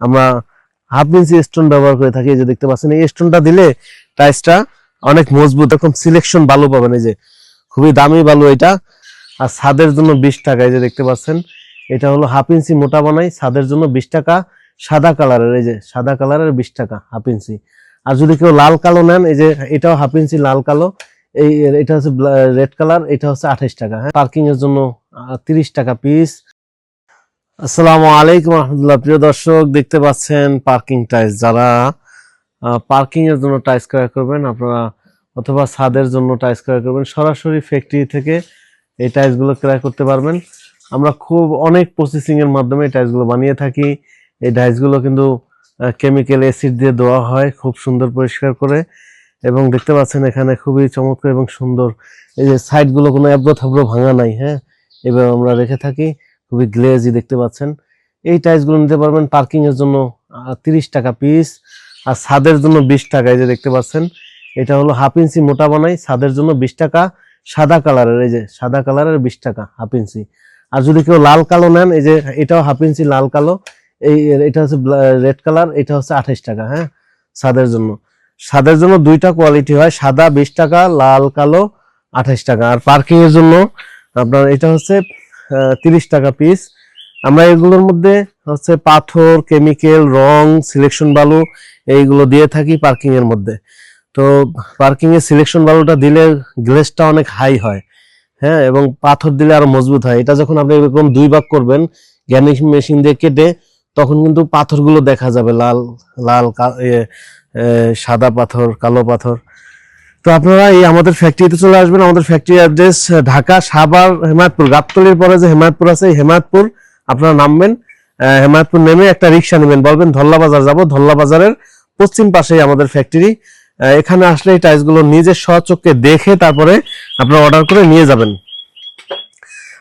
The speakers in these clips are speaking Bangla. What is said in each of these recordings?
আমরা হাফ ইঞ্চি স্টোন ব্যবহার করে থাকি যে দেখতে পাচ্ছেন, এই স্টোনটা দিলে টাইসটা অনেক মজবুত। এরকম সিলেকশন বালু পাবেন, এই যে খুবই দামি বালু এটা। আর ছাদের জন্য বিশ টাকা, এই যে দেখতে পাচ্ছেন, এটা হলো হাফ ইঞ্চি মোটা বানাই, ছাদের জন্য বিশ টাকা। সাদা কালারের, এই যে সাদা কালারের বিশ টাকা হাফ ইঞ্চি আর যদি কেউ লাল কালো নেন, এই যে এটাও হাফ ইঞ্চি লাল কালো, এই এটা হচ্ছে রেড কালার এটা হচ্ছে আঠাইশ টাকা। হ্যাঁ পার্কিং এর জন্য তিরিশ টাকা পিস আসসালামু আলাইকুম রহমতুল্লাহ। প্রিয় দর্শক, দেখতে পাচ্ছেন পার্কিং টাইস যারা পার্কিং এর জন্য টাইস ক্রয় করবেন, আপনারা অথবা ছাদের জন্য টাইস ক্রয় করবেন, সরাসরি ফ্যাক্টরি থেকে এই টাইসগুলো ক্রয় করতে পারবেন। আমরা খুব অনেক প্রসেসিং এর মাধ্যমে এই টাইসগুলো বানিয়ে থাকি। এই টাইসগুলো কিন্তু কেমিক্যাল অ্যাসিড দিয়ে দেওয়া হয় খুব সুন্দর পরিষ্কার করে। এবং দেখতে পাচ্ছেন এখানে খুবই চমৎকার এবং সুন্দর। এই যে সাইডগুলো কোনো এবড়ো থাবড়ো ভাঙা নাই হ্যাঁ? এবার আমরা রেখে থাকি। খুবই গ্লেজি দেখতে পাচ্ছেন। এই টাইলসগুলো নিতে পারবেন পার্কিং এর জন্য তিরিশ টাকা পিস আর ছাদের জন্য বিশ টাকা, এই যে দেখতে পাচ্ছেন। এটা হলো হাফ ইঞ্চি মোটা বানাই, ছাদের জন্য বিশ টাকা। সাদা কালারের এই যে সাদা কালারের বিশ টাকা হাফ ইঞ্চি। আর যদি কেউ লাল কালো নেন, এই যে এটাও হাফ ইঞ্চি লাল কালো। এই, এটা হচ্ছে রেড কালার এটা হচ্ছে আঠাইশ টাকা হ্যাঁ ছাদের জন্য। ছাদের জন্য দুইটা কোয়ালিটি হয়, সাদা বিশ টাকা, লাল কালো আঠাইশ টাকা। আর পার্কিং এর জন্য আপনার, এটা হচ্ছে তিরিশ টাকা পিস আমরা এগুলোর মধ্যে হচ্ছে পাথর কেমিক্যাল রং সিলেকশন বালু এইগুলো দিয়ে থাকি পার্কিং এর মধ্যে। তো পার্কিং এর সিলেকশন বালুটা দিলে গ্লেসটা অনেক হাই হয় হ্যাঁ এবং পাথর দিলে আরও মজবুত হয়। এটা যখন আপনি এরকম দুই ভাগ করবেন গ্যানিশ মেশিন দিয়ে কেটে, তখন কিন্তু পাথরগুলো দেখা যাবে। লাল লাল সাদা পাথর, কালো পাথর। তো আপনারা এই আমাদের ফ্যাক্টরিতে চলে আসবেন। আমাদের ফ্যাক্টরি অ্যাড্রেস ঢাকা, সাভার, হেমায়তপুর, গাবতলির পরে যে হেমায়তপুর আছে হেমায়তপুর আপনারা নামবেন। হেমায়তপুর নেমে একটা রিক্সা নেবেন বলবেন ধল্লা বাজার যাব। ধল্লা বাজারের পশ্চিম পাশেই আমাদের ফ্যাক্টরি এখানে আসলে এই টাইলসগুলো নিজের স্বচক্ষে দেখে তারপরে আপনারা অর্ডার করে নিয়ে যাবেন।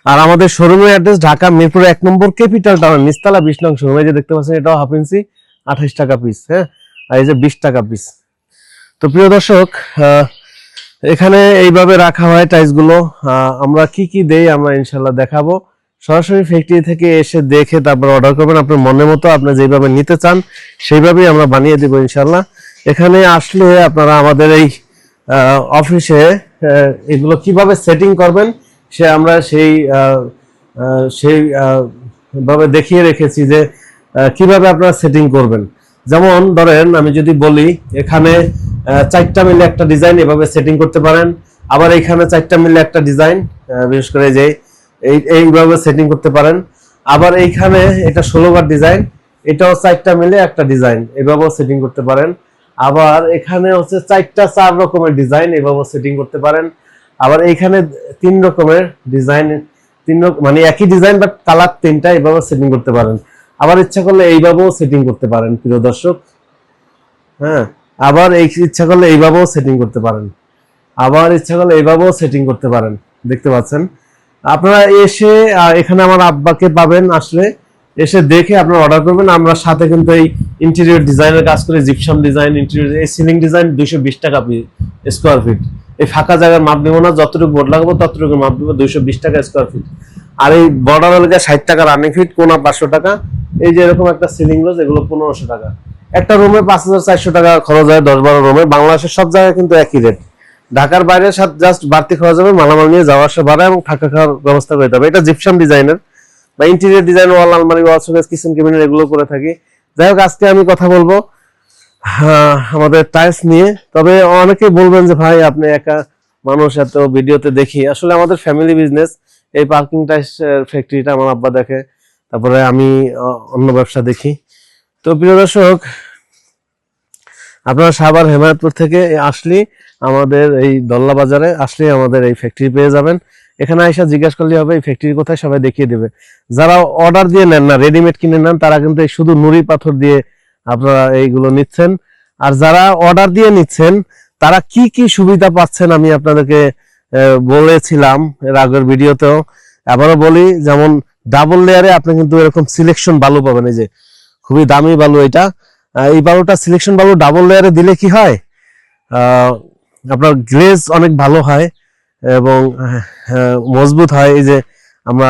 আর আমাদের শোরুমের অ্যাড্রেস ঢাকা মিরপুর এক নম্বর ক্যাপিটাল টাউন নিস্তালা বিশ নং শোরুম যে দেখতে পাচ্ছেন, এটাও হাফ ইঞ্চি আঠাইশ টাকা পিস হ্যাঁ? আর এই যে বিশ টাকা পিস তো প্রিয় দর্শক এখানে এইভাবে রাখা হয় টাইলসগুলো। আমরা কি কি দেই আমরা ইনশাল্লাহ দেখাবো। সরাসরি ফ্যাক্টরি থেকে এসে দেখে তারপর অর্ডার করবেন। আপনার মনের মতো আপনি যেভাবে নিতে চান, সেইভাবেই আমরা বানিয়ে দিব ইনশাল্লাহ এখানে আসলে আপনারা আমাদের এই অফিসে এগুলো কীভাবে সেটিং করবেন, সে আমরা সেই সেই ভাবে দেখিয়ে রেখেছি যে কীভাবে আপনারা সেটিং করবেন। যেমন ধরেন আমি যদি বলি, এখানে চারটা মিলে একটা ডিজাইন এভাবে সেটিং করতে পারেন। আবার এখানে চারটা মিলে একটা ডিজাইন বিশেষ করে যে এই, এইভাবে সেটিং করতে পারেন। আবার এইখানে এটা ষোলো বার ডিজাইন এটাও চারটা মিলে একটা ডিজাইন এভাবেও সেটিং করতে পারেন। আবার এখানে হচ্ছে চারটা চার রকমের ডিজাইন এভাবেও সেটিং করতে পারেন। আবার এইখানে তিন রকমের ডিজাইন তিন মানে একই ডিজাইন বাট কালার তিনটা এভাবে সেটিং করতে পারেন। আবার ইচ্ছা করলে এইভাবেও সেটিং করতে পারেন, প্রিয় দর্শক। হ্যাঁ। আবার এই ইচ্ছা করলে এইভাবেও সেটিং করতে পারেন। আবার ইচ্ছা করলে এইভাবেও সেটিং করতে পারেন। দেখতে পাচ্ছেন? আপনারা এসে এখানে আমার আব্বাকে পাবেন আসলে। এসে দেখে আপনারা অর্ডার করবেন। আমরা সাথে কিন্তু এই ইন্টেরিয়র ডিজাইনের কাজ করি জিপসাম ডিজাইন ইন্টেরিয়র এই সিলিং ডিজাইন দুইশো বিশ টাকা স্কোয়ার ফিট এই ফাঁকা জায়গার মাপ নেব না, যতটুকু বোর্ড লাগাবো ততটুকু মাপ দেবো দুইশো বিশ টাকা স্কোয়ার ফিট আর এই বর্ডার এলাকায় ষাট টাকা রানিং ফিট কোনা পাঁচশো টাকা। এই যে এরকম একটা সিলিং রোজ এগুলো পনেরোশো টাকা। একটা রুমে পাঁচ হাজার চারশো টাকা খরচ হয়, দশ বারো রুমে। বাংলাদেশের সব জায়গায় কিন্তু একই রেট ঢাকার বাইরে জাস্ট বাড়তি খরচ হবে, মালামাল নিয়ে যাওয়া, আসা, ভাড়া এবং থাকা খাওয়ার ব্যবস্থা করে হবে। এটা জিপসাম ডিজাইনের। বা ইন্টেরিয়র ডিজাইন ওয়াল আলমারি ওয়াল শোকেস কিচেন ক্যাবিনেট এগুলো করে থাকি। যাই হোক, আজকে আমি কথা বলব আমাদের টাইলস নিয়ে। তবে অনেকেই বলবেন যে, ভাই, আপনি একা মানুষ, এত ভিডিওতে দেখি। আসলে আমাদের ফ্যামিলি বিজনেস এই পার্কিং টাইলস ফ্যাক্টরিটা আমার আব্বা দেখে। তারপরে আমি অন্য ব্যবসা দেখি। তো প্রিয় দর্শক, আপনারা সাভার হেমায়তপুর থেকে আসলে আমাদের এই দল্লা বাজারে আসলে আমাদের এই ফ্যাক্টরি পেয়ে যাবেন। এখানে আইসা জিজ্ঞাসা করলে হবে এই ফ্যাক্টরি কোথায় সবাই দেখিয়ে দেবে। যারা অর্ডার দিয়ে নেন না রেডিমেড কিনে নেন, তারা কিন্তু এই শুধু নুড়ি পাথর দিয়ে আপনারা এইগুলো নিচ্ছেন। আর যারা অর্ডার দিয়ে নিচ্ছেন, তারা কি কি সুবিধা পাচ্ছেন আমি আপনাদেরকে বলেছিলাম এর আগের ভিডিওতেও আবারও বলি, যেমন ডাবল লেয়ারে আপনি কিন্তু এরকম সিলেকশন ভালো পাবেন। এই যে খুবই দামি বালু এটা। এই বালুটা সিলেকশন বালু ডাবল লেয়ারে দিলে কি হয়? আপনার গ্লেজ অনেক ভালো হয় এবং মজবুত হয়। এই যে আমরা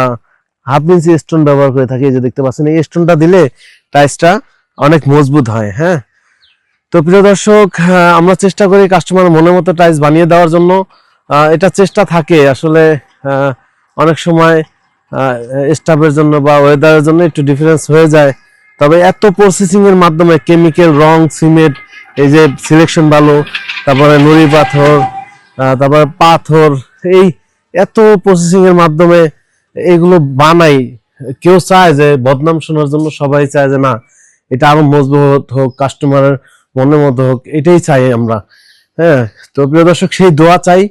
হাফ ইঞ্চি স্টোন ব্যবহার করে থাকি যে দেখতে পাচ্ছেন, এই স্টোনটা দিলে টাইসটা অনেক মজবুত হয় হ্যাঁ? তো প্রিয় দর্শক আমরা চেষ্টা করি কাস্টমার মনের মতো টাইলস বানিয়ে দেওয়ার জন্য। এটা চেষ্টা থাকে আসলে অনেক সময় স্টাফের জন্য বা ওয়েদারের জন্য একটু ডিফারেন্স হয়ে যায়। তবে এত প্রসেসিং এর মাধ্যমে কেমিক্যাল রং সিমেন্ট এই যে সিলেকশন ভালো তারপরে নুড়ি পাথর তারপরে পাথর, এই এত প্রসেসিং এর মাধ্যমে এগুলো বানাই। কেউ চায় যে বদনাম শোনার জন্য সবাই চায় যে না, এটা আরও মজবুত হোক কাস্টমারের মনের মতো হোক, এটাই চাই আমরা। হ্যাঁ তো প্রিয় দর্শক, সেই দোয়া চাই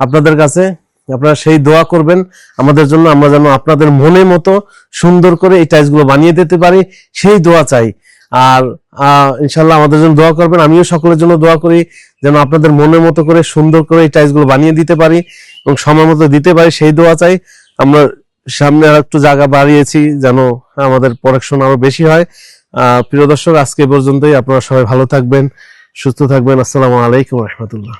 আপনাদের কাছে। আপনারা সেই দোয়া করবেন। আমাদের জন্য আমরা যেন আপনাদের মনে মতো সুন্দর করে এই টাইলসগুলো বানিয়ে দিতে পারি, সেই দোয়া চাই। আর ইনশাল্লাহ আমাদের জন্য দোয়া করবেন। আমিও সকলের জন্য দোয়া করি যেন আপনাদের মনের মতো করে সুন্দর করে এই টাইলসগুলো বানিয়ে দিতে পারি এবং সময় মতো দিতে পারি, সেই দোয়া চাই। আমরা সামনে আর একটু জায়গা বাড়িয়েছি যেন আমাদের প্রোডাকশন আরও বেশি হয়। প্রিয় দর্শক, আজকে পর্যন্তই। আপনারা সবাই ভালো থাকবেন, সুস্থ থাকবেন। আসসালামু আলাইকুম রহমতুল্লাহ।